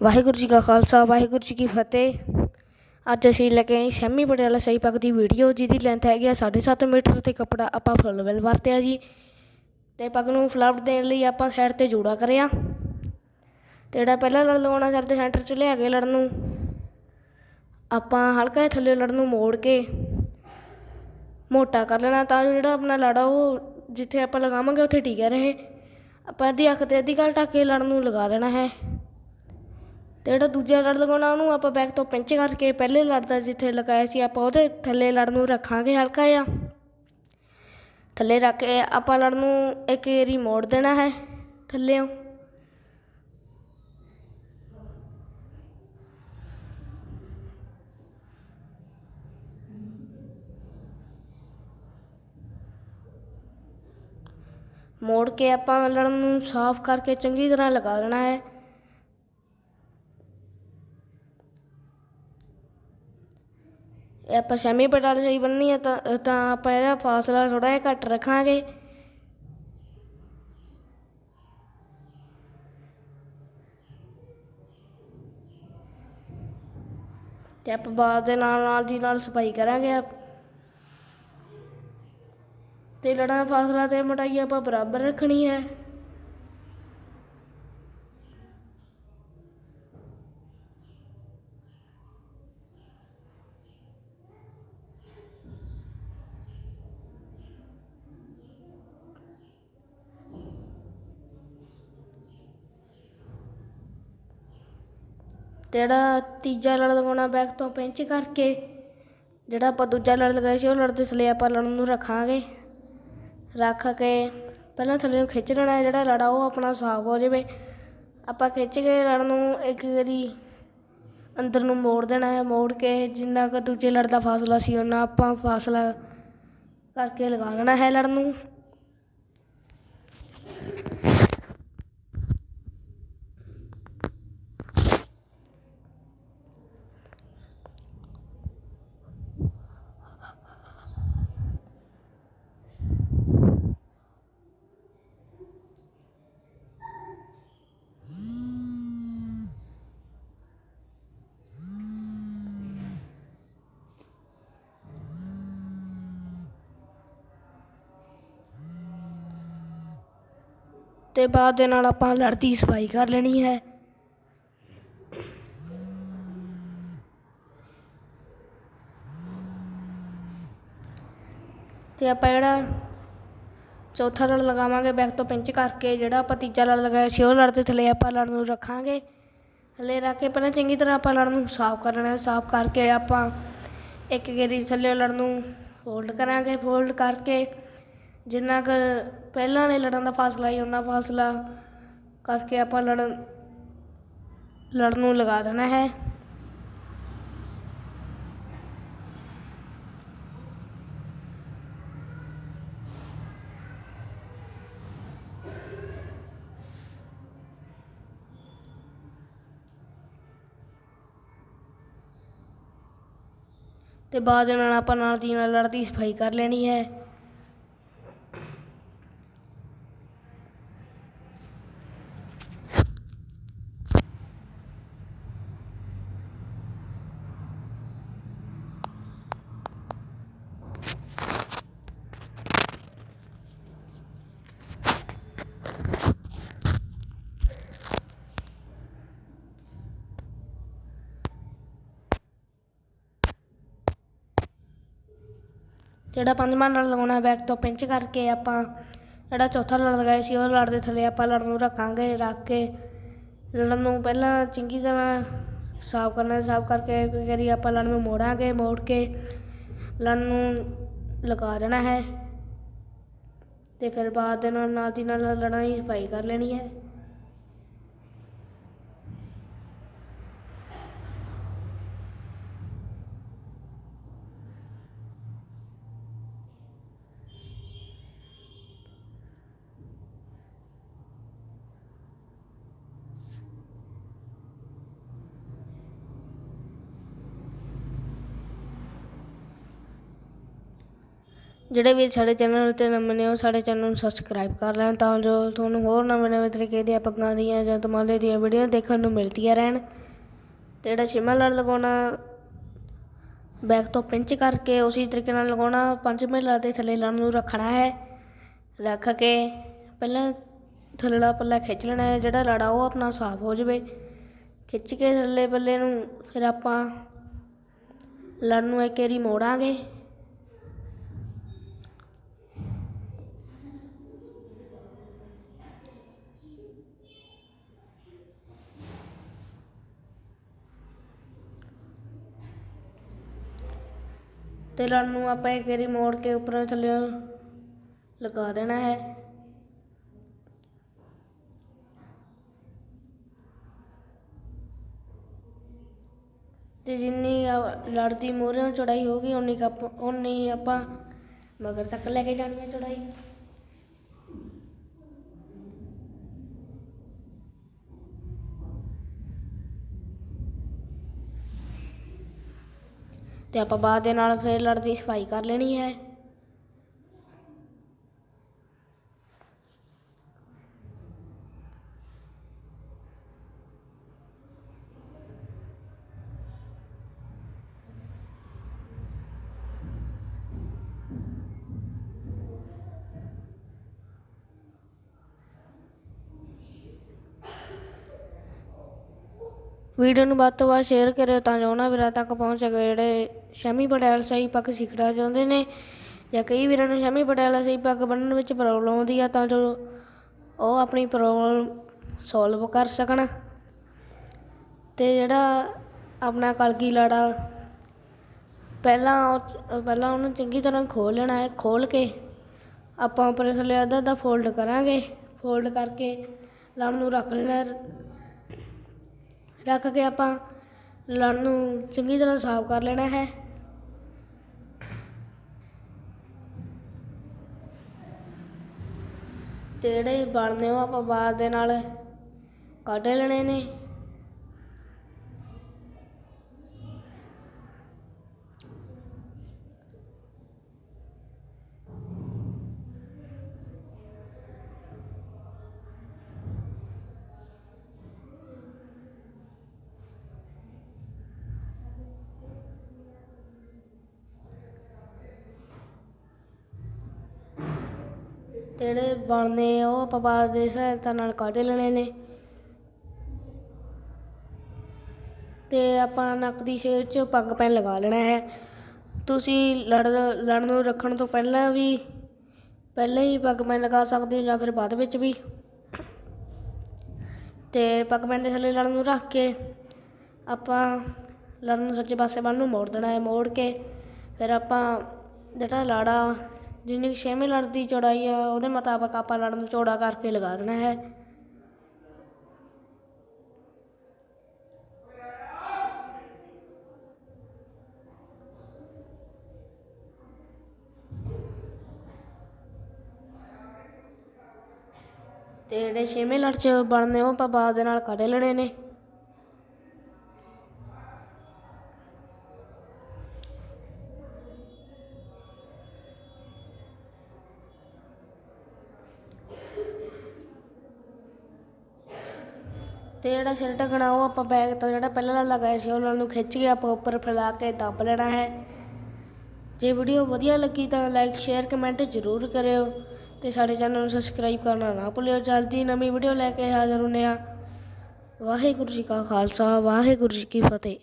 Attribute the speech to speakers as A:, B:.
A: ਵਾਹਿਗੁਰੂ ਜੀ ਕਾ ਖਾਲਸਾ, ਵਾਹਿਗੁਰੂ ਜੀ ਕੀ ਫਤਿਹ। ਅੱਜ ਅਸੀਂ ਲੈ ਕੇ ਆਏ ਸੈਮੀ ਪਟਿਆਲਾ ਸਹੀ ਪੱਗ ਦੀ ਵੀਡੀਓ, ਜਿਹਦੀ ਲੈਂਥ ਹੈਗੀ ਆ 7.5 ਮੀਟਰ ਤੇ ਕੱਪੜਾ ਆਪਾਂ ਫੁੱਲ ਵੈਲ ਵਰਤਿਆ ਜੀ। ਤੇ ਪੱਗ ਨੂੰ ਫਲੱਟ ਦੇਣ ਲਈ ਆਪਾਂ ਸਾਈਡ ਤੇ ਜੋੜਾ ਕਰਿਆ। ਤੇ ਜਿਹੜਾ ਪਹਿਲਾਂ ਲੜ ਲਗਾਉਣਾ ਸਿਰ ਦੇ ਸੈਂਟਰ 'ਚ ਲਿਆ ਕੇ ਲੜਨ ਨੂੰ, ਆਪਾਂ ਹਲਕਾ ਜਿਹਾ ਥੱਲੇ ਲੜਨ ਨੂੰ ਮੋੜ ਕੇ ਮੋਟਾ ਕਰ ਲੈਣਾ, ਤਾਂ ਜੋ ਜਿਹੜਾ ਆਪਣਾ ਲੜ ਆ ਉਹ ਜਿੱਥੇ ਆਪਾਂ ਲਗਾਵਾਂਗੇ ਉੱਥੇ ਟਿਕਿਆ ਰਹੇ। ਆਪਾਂ ਅੱਧੀ ਅੱਖ ਤੇ ਅੱਧੀ ਗੱਲ ਢੱਕ ਕੇ ਲੜਨ ਨੂੰ ਲਗਾ ਲੈਣਾ ਹੈ। ਤੇ ਜਿਹੜਾ ਦੂਜਾ ਲੜ ਲਗਾਉਣਾ, ਉਹਨੂੰ ਆਪਾਂ ਬੈਕ ਤੋਂ ਪਿੰਚ ਕਰਕੇ ਪਹਿਲੇ ਲੜਦਾ ਜਿੱਥੇ ਲਗਾਇਆ ਸੀ, ਆਪਾਂ ਉਹਦੇ ਥੱਲੇ ਲੜ ਨੂੰ ਰੱਖਾਂਗੇ ਹਲਕਾ ਜਿਹਾ। ਥੱਲੇ ਰੱਖ ਕੇ ਆਪਾਂ ਲੜ ਨੂੰ ਇੱਕ ਏਰੀ ਮੋੜ ਦੇਣਾ ਹੈ ਥੱਲੇੋਂ ਮੋੜ ਕੇ ਆਪਾਂ ਲੜਨ ਨੂੰ ਸਾਫ਼ ਕਰਕੇ ਚੰਗੀ ਤਰ੍ਹਾਂ ਲਗਾ ਲੈਣਾ ਹੈ। ਇਹ ਆਪਾਂ ਸੈਮੀ ਪਟਾਲ ਸਹੀ ਬੰਨਣੀ ਹੈ ਤਾਂ ਤਾਂ ਆਪਾਂ ਇਹਦਾ ਫਾਸਲਾ ਥੋੜਾ ਜਿਹਾ ਘੱਟ ਰੱਖਾਂਗੇ। ਤੇ ਆਪਾਂ ਬਾਅਦ ਦੇ ਨਾਲ ਨਾਲ ਦੀ ਨਾਲ ਸਫ਼ਾਈ ਕਰਾਂਗੇ ਆਪ। ਤੇ ਲੜਾਂ ਫਾਸਲਾ ਤੇ ਮੋਟਾਈ ਆਪਾਂ ਬਰਾਬਰ ਰੱਖਣੀ ਹੈ। ਤੇ ਜਿਹੜਾ ਤੀਜਾ ਲੜ ਲਗਾਉਣਾ ਬੈਕ ਤੋਂ ਪਿੰਚ ਕਰਕੇ, ਜਿਹੜਾ ਆਪਾਂ ਦੂਜਾ ਲੜ ਲਗਾਇਆ ਸੀ ਉਹ ਲੜ ਦੇ ਥੱਲੇ ਆਪਾਂ ਲੜ ਨੂੰ ਰੱਖਾਂਗੇ। ਰੱਖ ਕੇ ਪਹਿਲਾਂ ਥੱਲੇ ਨੂੰ ਖਿੱਚ ਲੈਣਾ ਜਿਹੜਾ ਲੜਾ ਉਹ ਆਪਣਾ ਸਾਫ਼ ਹੋ ਜਾਵੇ। ਆਪਾਂ ਖਿੱਚ ਕੇ ਲੜ ਨੂੰ ਇੱਕ ਵਾਰੀ ਅੰਦਰ ਨੂੰ ਮੋੜ ਦੇਣਾ ਹੈ, ਮੋੜ ਕੇ ਜਿੰਨਾ ਕੁ ਦੂਜੇ ਲੜ ਦਾ ਫਾਸਲਾ ਸੀ, ਉਹਨਾਂ ਆਪਾਂ ਫਾਸਲਾ ਕਰਕੇ ਲਗਾ ਲੈਣਾ ਹੈ ਲੜ ਨੂੰ। ਤੇ ਬਾਅਦ ਦੇ ਨਾਲ ਆਪਾਂ ਲੜ ਦੀ ਸਫ਼ਾਈ ਕਰ ਲੈਣੀ ਹੈ। ਤੇ ਆਪਾਂ ਜਿਹੜਾ ਚੌਥਾ ਲੜ ਲਗਾਵਾਂਗੇ ਬੈਕ ਤੋਂ ਪਿੰਚ ਕਰਕੇ, ਜਿਹੜਾ ਆਪਾਂ ਤੀਜਾ ਲੜ ਲਗਾਇਆ ਸੀ, ਉਹ ਲੜ ਦੇ ਥੱਲੇ ਆਪਾਂ ਲੜ ਨੂੰ ਰੱਖਾਂਗੇ। ਥੱਲੇ ਰੱਖ ਕੇ ਪਹਿਲਾਂ ਚੰਗੀ ਤਰ੍ਹਾਂ ਆਪਾਂ ਲੜ ਨੂੰ ਸਾਫ਼ ਕਰ ਲੈਣਾ ਸਾਫ਼ ਕਰਕੇ ਆਪਾਂ ਇੱਕ ਗੇਰੀ ਥੱਲੇ ਲੜ ਨੂੰ ਫੋਲਡ ਕਰਾਂਗੇ। ਫੋਲਡ ਕਰਕੇ ਜਿੰਨਾ ਕੁ ਪਹਿਲਾਂ ਵਾਲੇ ਲੜਨ ਦਾ ਫਾਸਲਾ ਸੀ ਉਹਨਾਂ ਫਾਸਲਾ ਕਰਕੇ ਆਪਾਂ ਲੜਨ ਲੜਨ ਨੂੰ ਲਗਾ ਦੇਣਾ ਹੈ। ਤੇ ਬਾਅਦ ਨਾਲ ਆਪਾਂ ਨਾਲ ਦੀ ਨਾਲ ਲੜਦੀ ਸਫ਼ਾਈ ਕਰ ਲੈਣੀ ਹੈ। ਜਿਹੜਾ ਪੰਜਵਾਂ ਲੜ ਲਗਾਉਣਾ ਬੈਕ ਤੋਂ ਪਿੰਚ ਕਰਕੇ ਆਪਾਂ ਜਿਹੜਾ ਚੌਥਾ ਲੜ ਲਗਾਇਆ ਸੀ, ਉਹ ਲੜ ਦੇ ਥੱਲੇ ਆਪਾਂ ਲੜ ਨੂੰ ਰੱਖਾਂਗੇ, ਰੱਖ ਕੇ ਲੜਨ ਨੂੰ ਪਹਿਲਾਂ ਚੰਗੀ ਤਰ੍ਹਾਂ ਸਾਫ਼ ਕਰਨਾ ਸਾਫ਼ ਕਰਕੇ ਇੱਕ ਵਾਰੀ ਆਪਾਂ ਲੜਨ ਨੂੰ ਮੋੜਾਂਗੇ, ਮੋੜ ਕੇ ਲੜਨ ਨੂੰ ਲਗਾ ਦੇਣਾ ਹੈ ਤੇ ਫਿਰ ਬਾਅਦ ਦੇ ਨਾਲ ਨਾਲ ਦੀ ਨਾਲ ਲੜਾਂ ਦੀ ਸਫ਼ਾਈ ਕਰ ਲੈਣੀ ਹੈ। ਜਿਹੜੇ ਵੀ ਸਾਡੇ ਚੈਨਲ ਉੱਤੇ ਨਵੇਂ ਨੇ, ਉਹ ਸਾਡੇ ਚੈਨਲ ਨੂੰ ਸਬਸਕ੍ਰਾਈਬ ਕਰ ਲੈਣ ਤਾਂ ਜੋ ਤੁਹਾਨੂੰ ਹੋਰ ਨਵੇਂ ਨਵੇਂ ਤਰੀਕੇ ਦੀਆਂ ਪੱਗਾਂ ਦੀਆਂ ਜਾਂ ਤਮਾਲੇ ਦੀਆਂ ਵੀਡੀਓ ਦੇਖਣ ਨੂੰ ਮਿਲਦੀਆਂ ਰਹਿਣ। ਤੇ ਜਿਹੜਾ ਛੇਵਾਂ ਲੜ ਲਗਾਉਣਾ ਬੈਕ ਤੋਂ ਪਿੰਚ ਕਰਕੇ ਉਸੇ ਤਰੀਕੇ ਨਾਲ ਲਗਾਉਣਾ, ਪੰਜਵੇਂ ਲੜ ਦੇ ਥੱਲੇ ਲੜ ਨੂੰ ਰੱਖਣਾ ਹੈ। ਰੱਖ ਕੇ ਪਹਿਲਾਂ ਥੱਲੜਾ ਪੱਲਾ ਖਿੱਚ ਲੈਣਾ ਹੈ, ਜਿਹੜਾ ਲੜਾ ਉਹ ਆਪਣਾ ਸਾਫ਼ ਹੋ ਜਾਵੇ। ਖਿੱਚ ਕੇ ਥੱਲੇ ਪੱਲੇ ਨੂੰ ਫਿਰ ਆਪਾਂ ਲੜ ਨੂੰ ਇੱਕ ਵਾਰੀ ਮੋੜਾਂਗੇ। ਤੇ ਲੜ ਨੂੰ ਆਪਾਂ ਇੱਕ ਵਾਰੀ ਮੋੜ ਕੇ ਉੱਪਰੋਂ ਥੱਲੇ ਲਗਾ ਦੇਣਾ ਹੈ। ਤੇ ਜਿੰਨੀ ਲੜਦੀ ਲੜ ਨੂੰ ਮੋਹਰਿਓਂ ਚੌੜਾਈ ਹੋਗੀ ਉਨੀ ਕੁ ਆਪਾਂ ਉਨੀ ਆਪਾਂ ਮਗਰ ਤੱਕ ਲੈ ਕੇ ਜਾਣੀ ਹੈ ਚੌੜਾਈ। ਤੇ ਆਪਾਂ ਬਾਅਦ ਦੇ ਨਾਲ ਫਿਰ ਲੜ ਦੀ ਸਫ਼ਾਈ ਕਰ ਲੈਣੀ ਹੈ। ਵੀਡੀਓ ਨੂੰ ਵੱਧ ਤੋਂ ਵੱਧ ਸ਼ੇਅਰ ਕਰਿਓ ਤਾਂ ਜੋ ਉਹਨਾਂ ਵੀਰਾਂ ਤੱਕ ਪਹੁੰਚ ਸਕੇ, ਜਿਹੜੇ ਸ਼ਮੀ ਪਟਿਆਲਾ ਸਹੀ ਪੱਗ ਸਿੱਖਣਾ ਚਾਹੁੰਦੇ ਨੇ ਜਾਂ ਕਈ ਵੀਰਾਂ ਨੂੰ ਸ਼ਮੀ ਪਟਿਆਲਾ ਸਹੀ ਪੱਗ ਬੰਨਣ ਵਿੱਚ ਪ੍ਰੋਬਲਮ ਆਉਂਦੀ ਆ, ਤਾਂ ਜੋ ਉਹ ਆਪਣੀ ਪ੍ਰੋਬਲਮ ਸੋਲਵ ਕਰ ਸਕਣ। ਤੇ ਜਿਹੜਾ ਆਪਣਾ ਕਲਗੀ ਲਾੜਾ, ਪਹਿਲਾਂ ਉਹ- ਪਹਿਲਾਂ ਉਹਨੂੰ ਚੰਗੀ ਤਰ੍ਹਾਂ ਖੋਲ ਲੈਣਾ ਹੈ ਖੋਲ ਕੇ ਆਪਾਂ ਉੱਪਰ ਥੱਲੇ ਅੱਧਾ ਅੱਧਾ ਫੋਲਡ ਕਰਾਂਗੇ। ਫੋਲਡ ਕਰਕੇ ਲੜ ਨੂੰ ਰੱਖ ਲੈਣਾ ਰੱਖ ਕੇ ਆਪਾਂ ਲੜ ਨੂੰ ਚੰਗੀ ਤਰ੍ਹਾਂ ਸਾਫ਼ ਕਰ ਲੈਣਾ ਹੈ। ਤੇ ਜਿਹੜੇ ਬਲ ਉਹ ਆਪਾਂ ਬਾਅਦ ਦੇ ਨਾਲ ਕੱਢ ਲੈਣੇ ਨੇ। ਤੇ ਜਿਹੜੇ ਬਲ ਨੇ ਉਹ ਆਪਾਂ ਬਾਅਦ ਦੇ ਸਹਾਇਤਾ ਨਾਲ ਕੱਢ ਲੈਣੇ ਨੇ। ਤੇ ਆਪਾਂ ਨੱਕ ਦੀ ਸ਼ੇਰ 'ਚ ਪੱਗ ਪੈਨ ਲਗਾ ਲੈਣਾ ਹੈ। ਤੁਸੀਂ ਲੜ, ਲੜਨ ਨੂੰ ਰੱਖਣ ਤੋਂ ਪਹਿਲਾਂ ਵੀ, ਪਹਿਲਾਂ ਹੀ ਪੱਗ ਪੈਨ ਲਗਾ ਸਕਦੇ ਹੋ ਜਾਂ ਫਿਰ ਬਾਅਦ ਵਿੱਚ ਵੀ। ਤੇ ਪੱਗ ਪੈਨ ਦੇ ਥੱਲੇ ਲੜਨ ਨੂੰ ਰੱਖ ਕੇ ਆਪਾਂ ਲੜਨ ਨੂੰ ਸੱਜੇ ਪਾਸੇ ਵੱਲ ਨੂੰ ਮੋੜ ਦੇਣਾ ਹੈ, ਮੋੜ ਕੇ ਫਿਰ ਆਪਾਂ ਜਿਹੜਾ ਲਾੜਾ ਜਿੰਨੀ ਕੁ ਛੇਵੇਂ ਲੜ ਦੀ ਚੌੜਾਈ ਆ, ਉਹਦੇ ਮੁਤਾਬਕ ਆਪਾਂ ਲੜ ਨੂੰ ਚੌੜਾ ਕਰਕੇ ਲਗਾ ਦੇਣਾ ਹੈ। ਤੇ ਜਿਹੜੇ ਛੇਵੇਂ ਲੜ ਚ ਬਣਨੇ, ਉਹ ਆਪਾਂ ਬਾਅਦ ਦੇ ਨਾਲ ਕੱਢ ਲੈਣੇ ਨੇ। ਤੇ ਜਿਹੜਾ ਸਿਰ ਢਕਣਾ, ਉਹ ਆਪਾਂ ਬੈਗ ਤੋਂ ਜਿਹੜਾ ਪਹਿਲਾਂ ਲਗਾਇਆ ਸੀ, ਉਹਨਾਂ ਨੂੰ ਖਿੱਚ ਕੇ ਆਪਾਂ ਉੱਪਰ ਫੈਲਾ ਕੇ ਦੱਬ ਲੈਣਾ ਹੈ। ਜੇ ਵੀਡੀਓ ਵਧੀਆ ਲੱਗੀ ਤਾਂ ਲਾਈਕ ਸ਼ੇਅਰ ਕਮੈਂਟ ਜ਼ਰੂਰ ਕਰਿਓ ਤੇ ਸਾਡੇ ਚੈਨਲ ਨੂੰ ਸਬਸਕ੍ਰਾਈਬ ਕਰਨਾ ਨਾ ਭੁੱਲਿਓ। ਜਲਦੀ ਨਵੀਂ ਵੀਡੀਓ ਲੈ ਕੇ ਹਾਜ਼ਰ ਹੁੰਦੇ ਆ ਵਾਹਿਗੁਰੂ ਜੀ ਕਾ ਖਾਲਸਾ, ਵਾਹਿਗੁਰੂ ਜੀ ਕੀ ਫਤਿਹ।